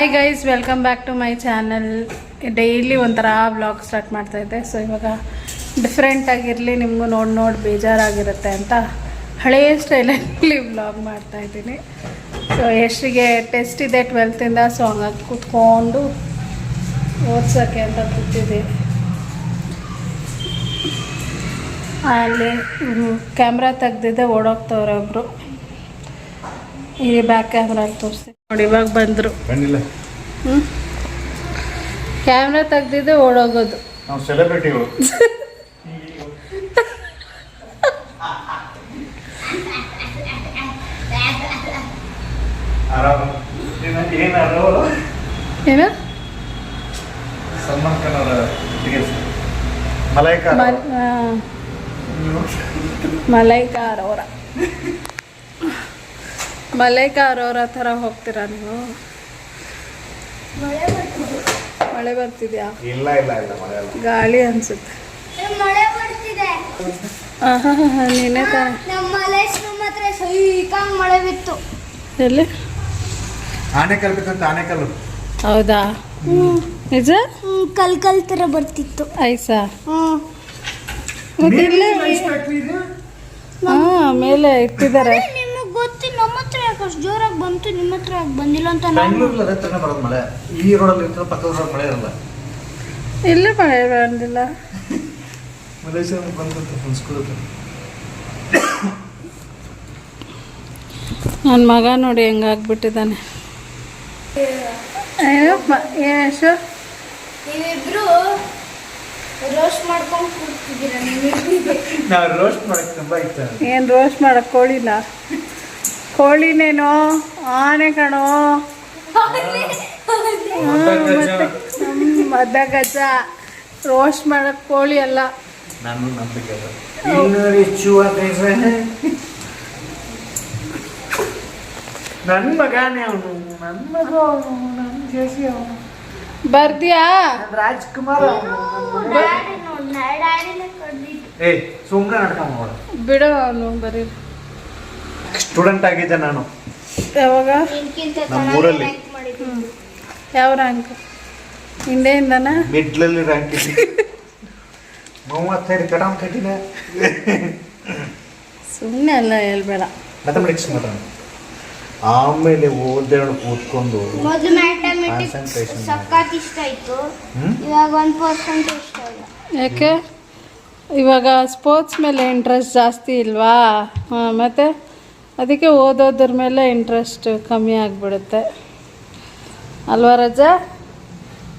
Hi guys welcome back to my channel daily ಒಂಥರ blog start ಮಾಡ್ತಾ ಇದ್ದೆ. So ಇವಾಗ ಡಿಫ್ರೆಂಟಾಗಿರಲಿ ನಿಮಗೂ ನೋಡಿ ನೋಡಿ ಬೇಜಾರಾಗಿರುತ್ತೆ ಅಂತ ಹಳೆಯ ಸ್ಟೈಲಲ್ಲಿ ಬ್ಲಾಗ್ ಮಾಡ್ತಾ ಇದ್ದೀನಿ. ಸೊ ಎಷ್ಟಿಗೆ ಟೆಸ್ಟ್ ಇದೆ ಟ್ವೆಲ್ತಿಂದ ಸೊ ಹಂಗಾಗಿ ಕೂತ್ಕೊಂಡು ಓದ್ಸೋಕ್ಕೆ ಅಂತ ಕೂತಿದ್ದೆ. ಅಲ್ಲಿ ಕ್ಯಾಮ್ರಾ ತೆಗ್ದಿದ್ದೆ, ಓಡೋಗ್ತವ್ರೆ ಒಬ್ಬರು ಈ ಬ್ಯಾಕ್ ಕ್ಯಾಮ್ರಲ್ಲಿ ತೋರಿಸ್ತೀನಿ. ನೋಡಿ ಇವಾಗ ಬಂದರು. ಹ್ಞೂ ಕ್ಯಾಮ್ರಾ ತೆಗ್ದಿದ್ದೆ ಓಡೋಗೋದು. ನಾವು ಸೆಲೆಬ್ರಿಟಿಗಳು ಏನು ಸಲ್ಮಾನ್ ಖಾನ್ ಅವರ ಮಲೈಕಾ ಮಲೈಕಾ ಅರೋರ ಮಲೈಕಾ ಅರೋರ ಥರ ಹೋಗ್ತೀರಾ ನೀವು? ಮಳೆ ಬರ್ತಿದ್ಯಾ? ಇಲ್ಲ ಇಲ್ಲ ಇಲ್ಲ ಮಳೆ ಅಲ್ಲ ಗಾಳಿ ಅನ್ಸುತ್ತೆ. ಮಳೆ ಬರ್ತಿದೆ? ಆಹಾ, ನೀನೇ ತಾನೆ ನಮ್ಮ ಮಲೇಶ್ ನಮ್ಮ ಹತ್ರ ಸೈಕಂಗ್ ಮಳೆ ಬಿತ್ತು. ಎಲ್ಲಿ? ಆನೆಕಲ್ ಬೇಕಂತ ಆನೆಕಲ್ಲು ಹೌದಾ? ನಿಜ ಕಲ್ ಕಲ್ ತರ ಬರ್ತಿತ್ತು. ಐಸಾ? ಹ್ಮ್. ಮತ್ತೆ ಇಲ್ಲೇ ಹಾ ಮೇಲೆ ಇಟ್ಟಿದ್ದಾರೆ. ನಿಮಗ್ ಗೊತ್ತಿ ನಮ್ಮ ಹತ್ರ ಯಾಕೆ ಅಷ್ಟು ಜೋರಾಗಿ ಬಂತು ನಿಮ್ಮ ಹತ್ರ ಯಾಕೆ ಬಂದಿಲ್ಲ ಅಂತ ಬೆಂಗಳೂರಲ್ಲಿ ಅದೇ ಬರೋದು ಮಳೆ. ಈ ರೋಡಲ್ಲಿ ಇರ್ತಾರೆ ಪಕ್ಕದ ರೋಡ್ ಮಳೆ ಇರಲ್ಲ. ಇಲ್ಲೇ ಮಳೆ ಬಂದಿಲ್ಲ. ಮಲೇಷ್ಯಾ ಬಂದಂತ ಅನ್ಸ್ಕೊಳ್ಳುತ್ತೆ ನನ್ನ ಮಗ ನೋಡಿ ಹೆಂಗಾಗ್ಬಿಟ್ಟಿದ್ದಾನೆ ಏನು ಮ- ಏನು ನೀವಿಬ್ರು ರೋಸ್ಟ್ ಮಾಡ್ಕೊಂಡು ಕೂರ್ತಿದ್ದೀರಾ ನೀವಿಬ್ರು? ನಾವು ರೋಸ್ಟ್ ಮಾಡಕ್ಕೆ ತುಂಬಾ ಇಷ್ಟ. ಏನು ರೋಸ್ಟ್ ಮಾಡಕ್ ಕೋಳಿನ? ಕೋಳಿನೇನೋ ಆನೆ ಕಣೋ. ಮದ್ದ ಗಜ. ರೋಸ್ಟ್ ಮಾಡಕ್ ಕೋಳಿ ಅಲ್ಲ. ನನ್ನ ಮಗನೇ ಅವನು ನನ್ನ ಮಗ ಅವನು ನನ್ನ ಜೇಸಿ ಅವನು. ಬರ್ದ್ಯಾ? ರಾಜ್ಕುಮಾರ್ ಅವನು. ಏ ಸುಮ್ಮನೆ ನಡ್ಕೊಂಡ್ ಬಿಡು ಅವನು ಬರೀ. ಸ್ಟೂಡೆಂಟ್ ಆಗಿದ್ದೆ ನಾನು. ಯಾವಾಗ? ನಮ್ಮ ಊರಲ್ಲಿ. ಯಾವ ರ್ಯಾಂಕ್ ಹಿಂದೆಯಿಂದನ ಮಿಡ್ಲಲ್ಲಿ ರ್ಯಾಂಕ್ ಇದ್ದೆ ಮೂವತ್ತೈದು ಕಟಾಮ್ ಕಟ್ಟಿದೆ ಸುಮ್ಮನೆ ಅಲ್ಲ ಹೇಳ್ಬೇಡ. ಮ್ಯಾಥಮೆಟಿಕ್ಸ್ ಮಾತ್ರ ಆಮೇಲೆ ಓದೇಳು ಕೂತ್ಕೊಂಡು ಮೊದಲು ಮ್ಯಾಥಮೆಟಿಕ್ಸ್ Concentration ಸಖತ್ ಇಷ್ಟ ಆಯ್ತು. ಹ್ಮ್? ಇವಾಗ ಒನ್ ಪರ್ಸೆಂಟ್ ಇಷ್ಟ ಇಲ್ಲ. ಯಾಕೆ? ಇವಾಗ ಸ್ಪೋರ್ಟ್ಸ್ ಮೇಲೆ ಇಂಟ್ರೆಸ್ಟ್ ಜಾಸ್ತಿ ಇಲ್ವಾ? ಹಾಂ ಮತ್ತು? ಅದಕ್ಕೆ ಓದೋದ್ರ ಮೇಲೆ ಇಂಟ್ರೆಸ್ಟ್ ಕಮ್ಮಿ ಆಗಿಬಿಡುತ್ತೆ. ಅಲ್ವಾ ರಜಾ?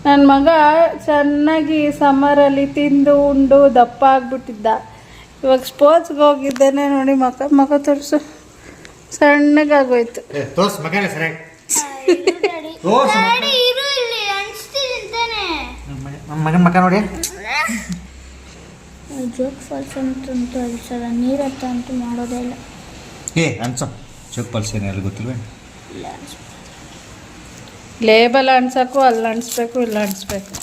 ನನ್ನ ಮಗ ಚೆನ್ನಾಗಿ ಸಮ್ಮರಲ್ಲಿ ತಿಂದು ಉಂಡು ದಪ್ಪ ಆಗಿಬಿಟ್ಟಿದ್ದ. ಇವಾಗ ಸ್ಪೋರ್ಟ್ಸ್ಗೆ ಹೋಗಿದ್ದೇನೆ ನೋಡಿ ಮಗ ಮಗ ತೋರಿಸು. ಸಣ್ಣಗಾಗೋಯ್ತು. ಮಗನೇ ನೋಡಿ. ಜೋಗ್ ಫಾಲ್ಸ್ ಅಂತೂ ಅನ್ಸಲ್ಲ ನೀರ್ ಹತ್ತ ಅಂತೂ ಮಾಡೋದೇ ಇಲ್ಲ. ಏ ಅನ್ಸ ಚೌಕ್ ಪಲ್ಸ್ ಏನು ಗೊತ್ತಿಲ್ವೇ? ಇಲ್ಲ ಅನ್ಸ್- ಲೇಬಲ್ ಅನ್ಸೋಕ್ಕೂ ಅಲ್ಲಿ ಅನ್ಸ್ಬೇಕು ಇಲ್ಲ ಅನ್ಸ್ಬೇಕು.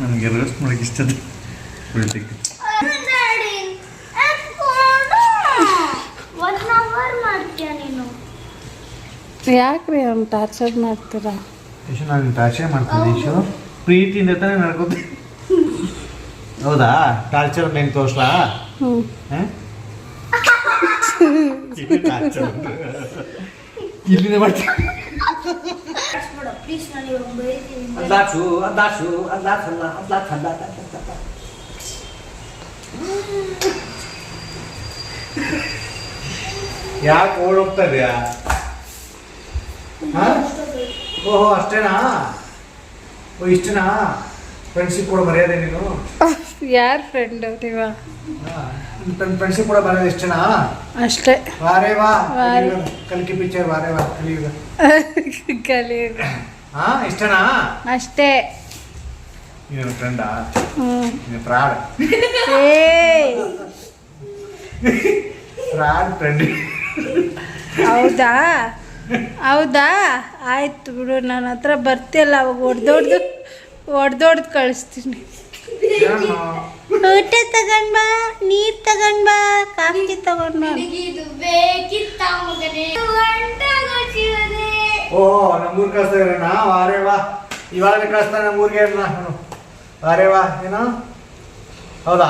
ನನಗೆ ರೋಸ್ಟ್ ಮಾಡಕ್ಕೆ ಇಷ್ಟ ಯಾಕ್ರಿ ಅವ್ನು ಟಾರ್ಚರ್ ಮಾಡ್ತೀರಾ? ನಾನು ಟಾರ್ಚರ್ ಮಾಡ್ತೀನಿ ಪ್ರೀತಿಯಿಂದ ತಾನೇ ನಡ್ಕೋತ ಹೌದಾ? ಟಾರ್ಚರ್ ಹೆಂಗೆ ತೋರಿಸ್ಲಾ? ಹ್ಞೂ ಇಲ್ಲಿಂದ ಮಾಡ್ತೀನಿ ಅದಾಚು ಅದಾಚು ಅದಾಚಲ್ಲ ಅದಾಚಲ್ಲ ಯಾಕೆ ಓಡೋಗ್ತಾ ಇದೆಯಾ? ಓಹೋ ಅಷ್ಟೇನಾ? ಓ ಇಷ್ಟನಾ? ಫ್ರೆಂಡ್ಶಿಪ್ ಕೂಡ ಮರ್ಯಾದೆ ನೀನು. ಯಾರು ಫ್ರೆಂಡ್ ನೀವ? ನನ್ನ ಫ್ರೆಂಡ್ಸ್ ಕೂಡ ಬರೋದು ಇಷ್ಟನಾ ಅಷ್ಟೇ. ವಾರೇ ವಾ ವಾರೆ. ಕಲ್ಕಿ ಪಿಕ್ಚರ್ ವಾರೇ ವಾ ಕಲಿಯುಗ. ಕಲಿಯುಗ. ಹಾ ಇಷ್ಟನಾ ಅಷ್ಟೇ. ನೀನು ಫ್ರೆಂಡಾ ಹ್ಮ್. ನೀನು ಫ್ರಾಡ್ ಏ ಫ್ರಾಡ್ ಫ್ರೆಂಡ್ ಹೌದಾ? ಹೌದಾ? ಆಯ್ತು ಬಿಡು ನನ್ನ ಹತ್ರ ಬರ್ತಿಯಲ್ಲ ಅವಾಗ ಹೊಡ್ದೊಡ್ದು ಹೊಡ್ದೊಡ್ದು ಕಳಿಸ್ತೀನಿ. ಊಟ ತಗೊಂಡ್ ಬಾ ನೀರ್ ತಗೊಂಡ್ ಬಾ ಕಾಫಿ ತಗೊಂಡ್ ಬಾ ಮಗನೇ. ಓ ನಮ್ಮೂರ್ ಕಳಿಸ್ತಾರೆ ವಾರೆ ವಾ ಇವಾಗ ಕಳಿಸ್ತಾನೆ ನಮ್ಮೂರ್ಗೆ ನಾನು ವಾರೆ ವಾ ಏನೋ? ಹೌದಾ?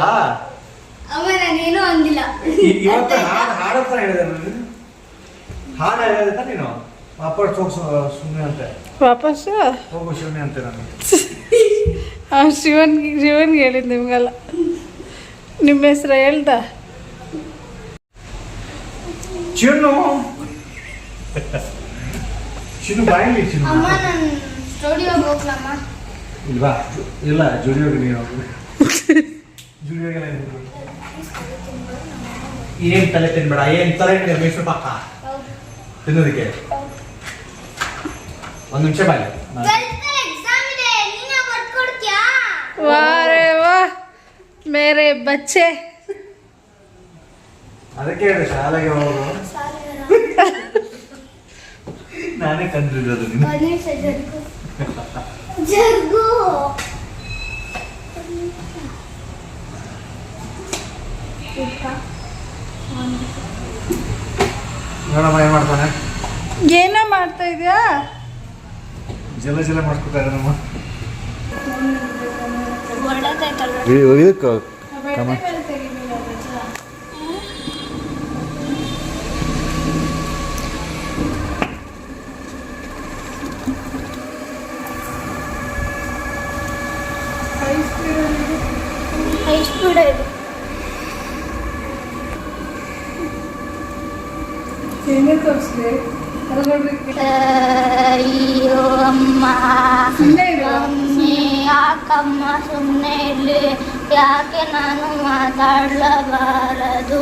ಅಮ್ಮ ನಾನೇನು ಇವತ್ತು ಹಾಡು ಹೇಳಿದೆ ನಾನು ಹಾಡು ನೀನು. ವಾಪಸ್ ಹೋಗಿ ಸುಮ್ಮನೆ ಅಂತೆ. ವಾಪಸ್ ಹೋಗು ಸುಮ್ಮನೆ ಅಂತೆ ನಾನು ಆ ಶಿವನ್ಗೆ ಶಿವನ್ಗೆ ಹೇಳಿದ್ದು ನಿಮಗೆಲ್ಲ. ನಿಮ್ಮ ಹೆಸ್ರು ಹೇಳ್ದ? ಚಿನ್ನು. ಚಿನ್ನು ಬಾಯಿ ಚಿನ್ನು. ಅಮ್ಮ ನಾನು ಸ್ಟುಡಿಯೋಗೆ ಹೋಗ್ಲಮ್ಮ. ಇಲ್ವಾ ಇಲ್ಲ ಜುಡಿಯೋಗೆ ನೀನು ಜುಡಿಯೋಗೆಲ್ಲ ಏನ್ ತಲೆ ತಿನ್ಬೇಡ ಏನು ತಲೆ ತಿನ್ನ ಮೈಸೂರು ಪಾಕ? ತಿನ್ನೋದಕ್ಕೆ? ಒಂದು ನಿಮಿಷ ಬಾಯಿ ಎಕ್ಸಾಮ್ ಇದೆ ನೀನೇ ಬರ್ಕೊಡ್ತೀಯಾ ವಾರೆ ವಾ. ಮೇರೆ ಬಚ್ಚೆ. ಅದಕ್ಕೆ ಹೇಳಿ ಶಾಲೆಗೆ ಹೋಗು. ನಾನೇ ಕಂಡಿರೋದು ನೀನು ಜರ್ಗು. ಜರ್ಗು. ನೋಡಮ್ಮ ಏನ್ ಮಾಡ್ತಾನೆ? ಏನೋ ಮಾಡ್ತಾ ಇದೆಯಾ? ಜಲ ಜಲ ಮಾಡ್ಕೊತಾ ಇದ್ದಾನಮ್ಮ. ಒಳ್ಳೆದಾಯ್ತಲ್ವ ಇದಕ್ಕೆ ಹೈ ಸ್ಪೀಡ್ ಇದೆ ಏನೇ ತೋರಿಸ್ಲಿ ಅಯ್ಯೋ ಅಮ್ಮ ಸುಮ್ಮನೆ ಇರು ಸುಮ್ನೆ ಯಾಕಮ್ಮ ಸುಮ್ಮನೆ ಇಲ್ಲಿ ಯಾಕೆ ನಾನು ಮಾತಾಡಲಬಾರದು?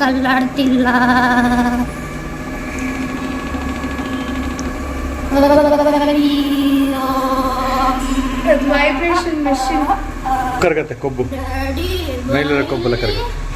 ಕಲ್ಲಾಡ್ತಿಲ್ಲ ವೈಬ್ರೇಷನ್ ಮೆಷಿನ್ ಕರ್ಗತ್ತೆ ಕೊಬ್ಬು. ಮೇಲಿರೋ ಕೊಬ್ಬೆಲ್ಲ ಕರ್ಗತ್ತೆ.